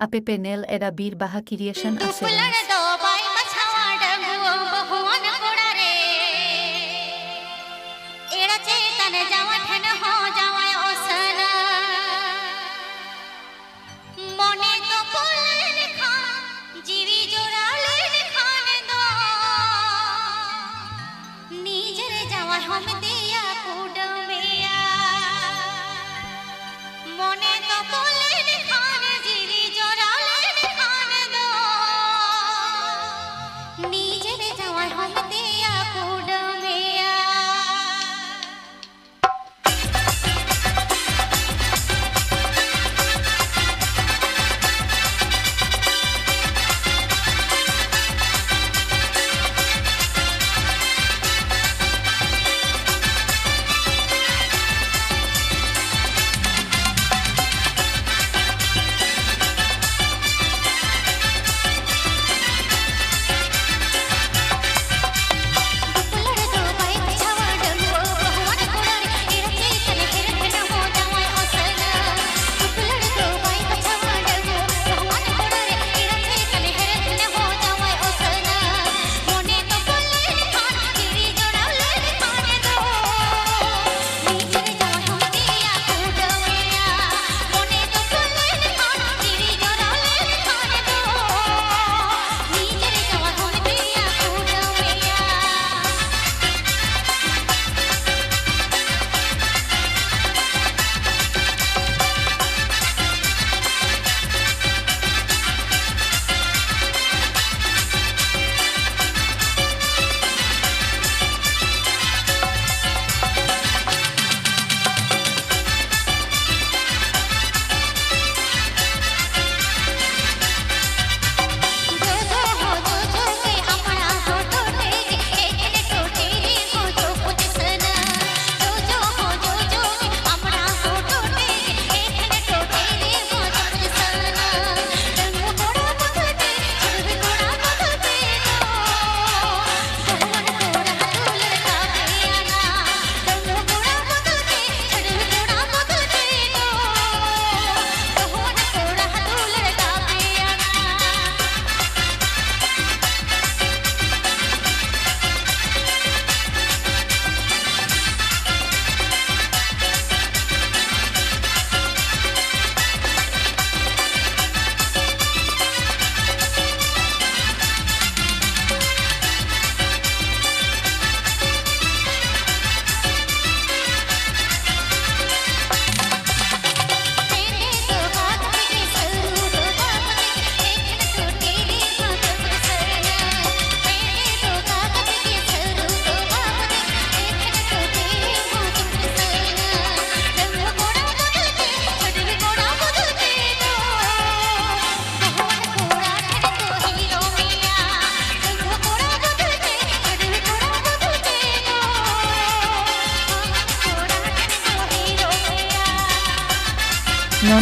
আপে পেনেল এরা বীর বাহা ক্রিয়েশন আছে এরা চেতন যাওয়া ঠেন হয়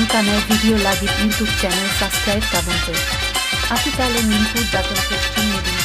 કાનય વિડીયો લાગી યુટ્યુબ ચેનલ સબસ્ક્રાઇબ કરવું જોઈએ આથી કાલે નિમપુર દાતન પશ્ચિમ